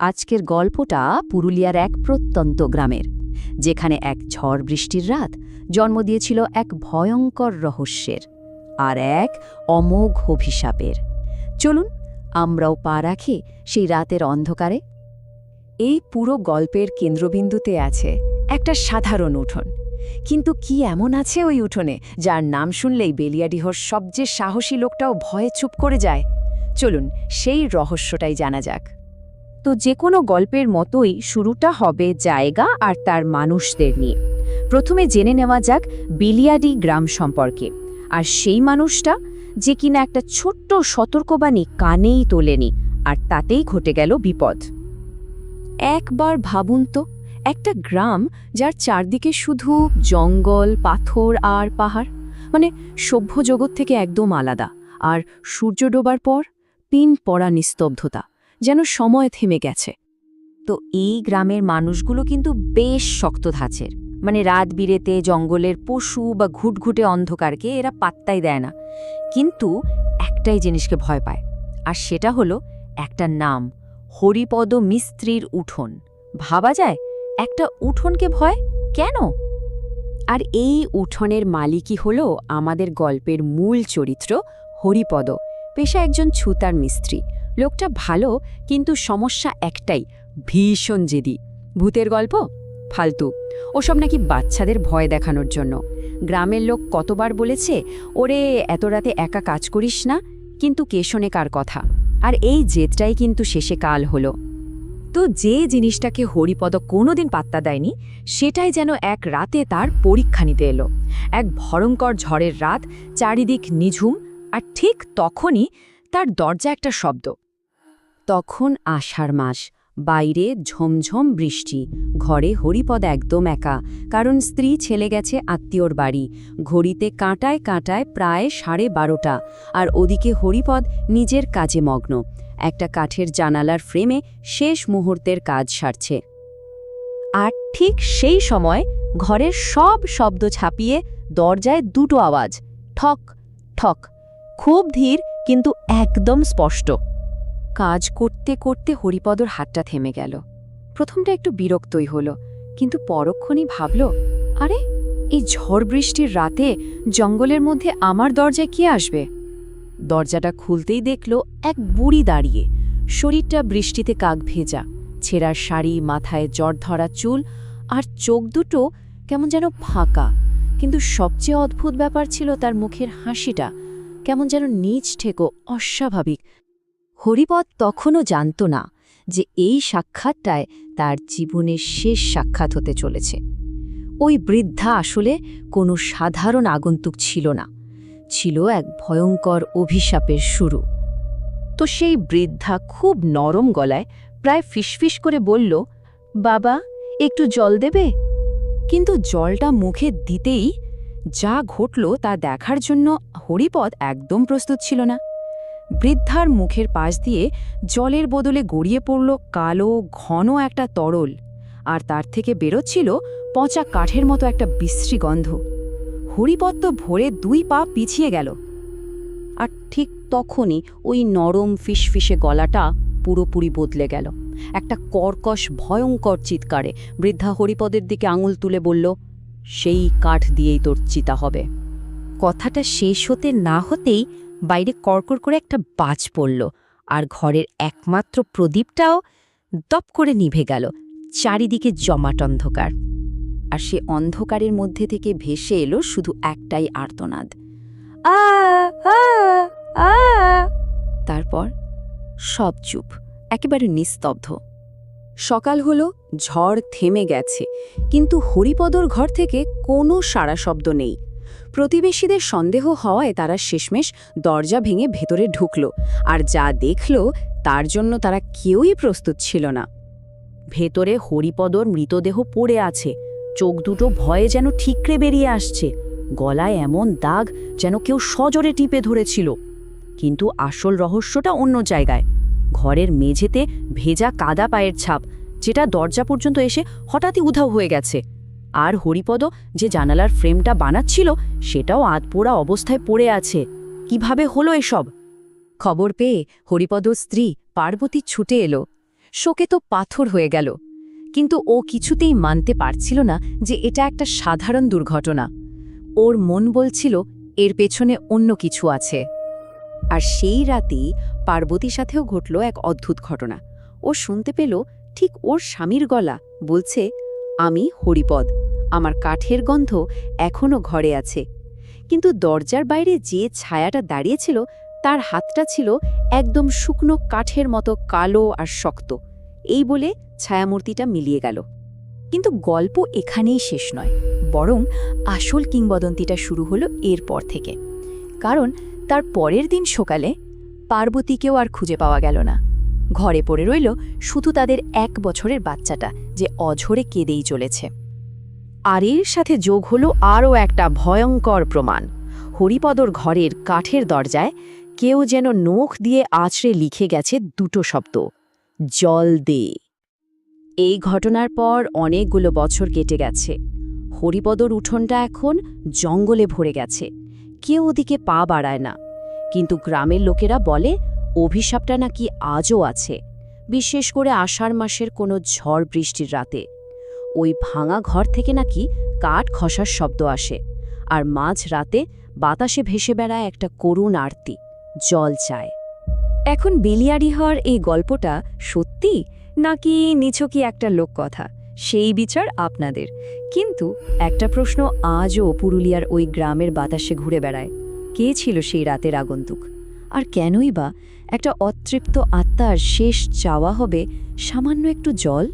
আজকের গল্পটা পুরুলিয়ার এক প্রত্যন্ত গ্রামের, যেখানে এক ঝড় বৃষ্টির রাত জন্ম দিয়েছিল এক ভয়ঙ্কর রহস্যের আর এক অমোঘ অভিশাপের। চলুন আমরাও পা রাখি সেই রাতের অন্ধকারে। এই পুরো গল্পের কেন্দ্রবিন্দুতে আছে একটা সাধারণ উঠোন। কিন্তু কি এমন আছে ওই উঠোনে, যার নাম শুনলেই বেলিয়াডিহর সবচেয়ে সাহসী লোকটাও ভয়ে চুপ করে যায়? চলুন সেই রহস্যটাই জানা যাক। তো যে কোনো গল্পের মতোই শুরুটা হবে জায়গা আর তার মানুষদের নিয়ে। প্রথমে জেনে নেওয়া যাক বিলিয়াডি গ্রাম সম্পর্কে। আর সেই মানুষটা যে কিনা একটা ছোট্ট সতর্কবাণী কানেই তোলেনি, আর তাতেই ঘটে গেল বিপদ। একবার ভাবুন তো, একটা গ্রাম যার চারদিকে শুধু জঙ্গল, পাথর আর পাহাড় মানে সভ্য জগৎ থেকে একদম আলাদা, আর সূর্য ডোবার পর পিন পড়া নিস্তব্ধতা। যেন সময় থেমে গেছে। তো এই গ্রামের মানুষগুলো কিন্তু বেশ শক্ত ধাঁচের। মানে রাত বিরেতে জঙ্গলের পশু বা ঘুটঘুটে অন্ধকারকে এরা পাত্তাই দেয় না। কিন্তু একটাই জিনিসকে ভয় পায়, আর সেটা হলো একটা নাম, হরিপদ মিস্ত্রির উঠোন। ভাবা যায়, একটা উঠোনকে ভয় কেন? আর এই উঠোনের মালিকই হল আমাদের গল্পের মূল চরিত্র হরিপদ, পেশা একজন ছুতার মিস্ত্রি। লোকটা ভালো, কিন্তু সমস্যা একটাই, ভীষণ জেদি। ভূতের গল্প? ফালতু। ওসব নাকি বাচ্চাদের ভয় দেখানোর জন্য। গ্রামের লোক কতবার বলেছে, ওরে, এত রাতে একা কাজ করিস না? কিন্তু কে শোনে কার কথা? আর এই জেদটাই কিন্তু শেষে কাল হলো। তো যে জিনিসটাকে হরিপদ কোনোদিন পাত্তা দেয়নি, সেটাই যেন এক রাতে তার পরীক্ষা নিতে এলো। এক ভয়ঙ্কর ঝড়ের রাত, চারিদিক নিঝুম, আর ঠিক তখনই তার দরজা একটা শব্দ। তখন আষাঢ় মাস, বাইরে ঝমঝম বৃষ্টি, ঘরে হরিপদ একদম একা, কারণ স্ত্রী ছেলে গেছে আত্মীয়র বাড়ি, ঘড়িতে কাঁটায় কাঁটায় প্রায় সাড়ে বারোটা, আর ওদিকে হরিপদ নিজের কাজে মগ্ন, একটা কাঠের জানালার ফ্রেমে শেষ মুহূর্তের কাজ সারছে। আর ঠিক সেই সময় ঘরের সব শব্দ ছাপিয়ে দরজায় দুটো আওয়াজ, ঠক ঠক, খুব ধীর কিন্তু একদম স্পষ্ট। কাজ করতে করতে হরিপদর হাতটা থেমে গেল। প্রথমটা একটু বিরক্তই হলো, কিন্তু পরক্ষণই ভাবল, আরে, এই ঝড় বৃষ্টির রাতে জঙ্গলের মধ্যে আমার দরজায় কে আসবে? দরজাটা খুলতেই দেখল এক বুড়ি দাঁড়িয়ে। শরীরটা বৃষ্টিতে কাক ভেজা, ছেঁড়ার শাড়ি, মাথায় জ্বর ধরা চুল আর চোখ দুটো কেমন যেন ফাঁকা। কিন্তু সবচেয়ে অদ্ভুত ব্যাপার ছিল তার মুখের হাসিটা। কেমন যেন নিচ ঠেকো অস্বাভাবিক। হরিপদ তখনও জানত না যে এই সাক্ষাৎটায় তার জীবনের শেষ সাক্ষাৎ হতে চলেছে। ওই বৃদ্ধা আসলে কোনো সাধারণ আগন্তুক ছিল না। ছিল এক ভয়ঙ্কর অভিশাপের শুরু। তো সেই বৃদ্ধা খুব নরম গলায় প্রায় ফিসফিস করে বলল, বাবা, একটু জল দেবে? কিন্তু জলটা মুখে দিতেই যা ঘটল তা দেখার জন্য হরিপদ একদম প্রস্তুত ছিল না। বৃদ্ধার মুখের পাশ দিয়ে জলের বদলে গড়িয়ে পড়ল কালো, ঘন একটা তরল, আর তার থেকে বেরোচ্ছিল পচা কাঠের মতো একটা বিশ্রী গন্ধ। হরিপদ তো ভরে দুই পা পিছিয়ে গেল। আর ঠিক তখনই ওই নরম ফিসফিসে গলাটা পুরোপুরি বদলে গেল। একটা কর্কশ, ভয়ঙ্কর চিৎকারে বৃদ্ধা হরিপদের দিকে আঙুল তুলে বলল সেই কাঠ দিয়েই তোর চিতা হবে। কথাটা শেষ হতে না হতেই বাইরে কড়কড় করে একটা বাজ পড়ল আর ঘরের একমাত্র প্রদীপটাও দপ করে নিভে গেল, চারিদিকে জমাট অন্ধকার। আর সে অন্ধকারের মধ্যে থেকে ভেসে এলো শুধু একটাই আর্তনাদ। তারপর সব চুপ, একেবারে নিস্তব্ধ। সকাল হলো, ঝড় থেমে গেছে। কিন্তু হরিপদর ঘর থেকে কোনো সাড়া শব্দ নেই। প্রতিবেশীদের সন্দেহ হওয়ায় তারা শেষমেশ দরজা ভেঙে ভেতরে ঢুকল, আর যা দেখল তার জন্য তারা কেউই প্রস্তুত ছিল না। ভেতরে হরিপদর মৃতদেহ পড়ে আছে, চোখ দুটো ভয়ে যেন ঠিকরে বেরিয়ে আসছে, গলায় এমন দাগ যেন কেউ সজোরে টিপে ধরেছিল। কিন্তু আসল রহস্যটা অন্য জায়গায়। ঘরের মেঝেতে ভেজা কাদা পায়ের ছাপ যেটা দরজা পর্যন্ত এসে হঠাৎই উধাও হয়ে গেছে। আর হরিপদ যে জানালার ফ্রেমটা বানাচ্ছিল, সেটাও আধপোড়া অবস্থায় পড়ে আছে। কীভাবে হলো এসব? খবর পেয়ে হরিপদ স্ত্রী পার্বতী ছুটে এলো। শোকে তো পাথর হয়ে গেল। কিন্তু ও কিছুতেই মানতে পারছিল না যে এটা একটা সাধারণ দুর্ঘটনা। ওর মন বলছিল, এর পেছনে অন্য কিছু আছে। আর সেই রাতেই পার্বতীর সাথেও ঘটল এক অদ্ভুত ঘটনা। ও শুনতে পেল ঠিক ওর স্বামীর গলা, বলছে, আমি হরিপদ। আমার কাঠের গন্ধ এখনও ঘরে আছে। কিন্তু দরজার বাইরে যে ছায়াটা দাঁড়িয়েছিল, তার হাতটা ছিল একদম শুকনো কাঠের মতো কালো আর শক্ত। এই বলে ছায়ামূর্তিটা মিলিয়ে গেল। কিন্তু গল্প এখানেই শেষ নয়, বরং আসল কিংবদন্তিটা শুরু হলো এরপর থেকে। কারণ তার পরের দিন সকালে পার্বতীকেও আর খুঁজে পাওয়া গেল না। ঘরে পড়ে রইল শুধু তাদের এক বছরের বাচ্চাটা, যে অঝরে কেঁদেই চলেছে। আর এর সাথে যোগ হলো আরও একটা ভয়ঙ্কর প্রমাণ। হরিপদর ঘরের কাঠের দরজায় কেউ যেন নখ দিয়ে আছড়ে লিখে গেছে দুটো শব্দ, জল দে। এই ঘটনার পর অনেকগুলো বছর কেটে গেছে। হরিপদর উঠোনটা এখন জঙ্গলে ভরে গেছে, কেউ ওদিকে পা বাড়ায় না। কিন্তু গ্রামের লোকেরা বলে অভিশাপটা নাকি আজও আছে, বিশেষ করে আষাঢ় মাসের কোনো ঝড় বৃষ্টির রাতে। ওই ভাঙা ঘর থেকে নাকি কাঠ খসার শব্দ আসে, আর মাঝ রাতে বাতাসে ভেসে বেড়ায় একটা করুণ আরতি, জল চায়। এখন বেলিয়ারি হওয়ার এই গল্পটা সত্যি, নাকি নিছকই একটা লোককথা সেই বিচার আপনাদের। কিন্তু একটা প্রশ্ন আজও পুরুলিয়ার ওই গ্রামের বাতাসে ঘুরে বেড়ায়। কে ছিল সেই রাতের আগন্তুক? আর কেনই বা একটা অতৃপ্ত আত্মার শেষ চাওয়া হবে সামান্য একটু জল?